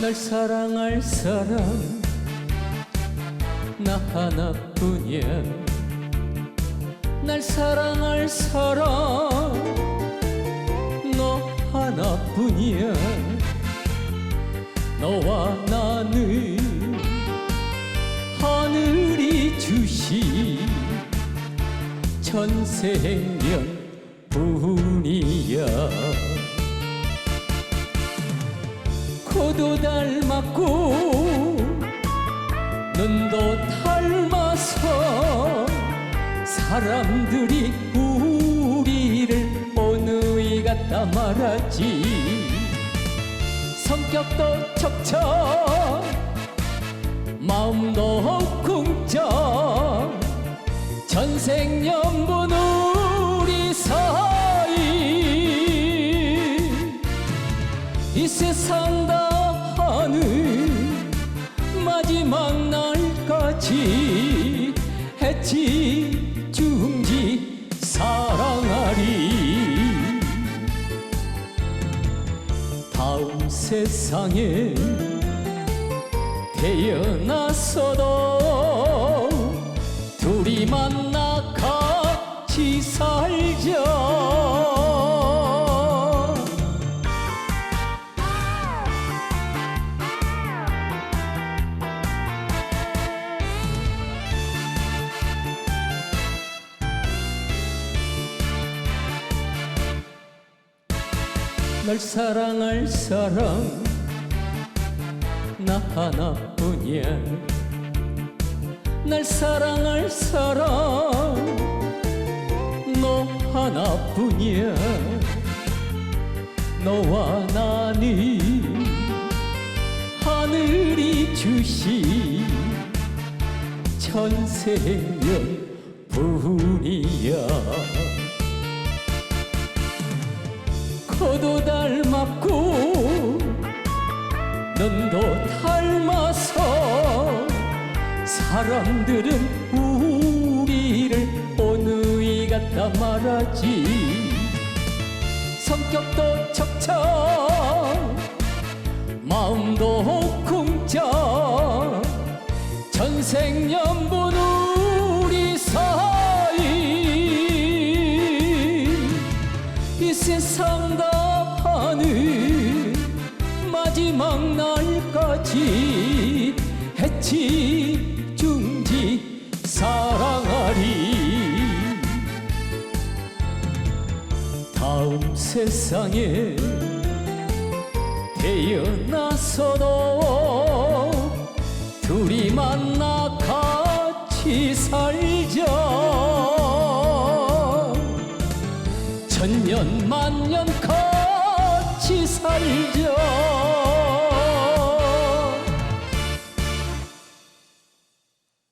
널 사랑할 사람 나 하나뿐이야. 날 사랑할 사람 너 하나뿐이야. 너와 나는 하늘이 주신 천생연 분 코도 닮았고 눈도 닮아서 사람들이 우리를 어느이 갖다 말하지. 성격도 척척 마음도 궁쩍 전생연분 우리 사이 이 세상 다 하는 마지막 날까지 해치 중지 사랑하리. 다음 세상에 태어났어도 둘이 만나 같이 살 널 사랑할 사람 나 하나뿐이야 날 사랑할 사람 너 하나뿐이야. 너와 나는 하늘이 주신 천생연 분이야 코도 닮았고 눈도 닮아서 사람들은 우리를 어느이 갖다 말하지. 성격도 척척 마지막 날까지 해치 중지 사랑하리. 다음 세상에 태어나서도 둘이 만나 같이 살자. 천년 만년 같이 살자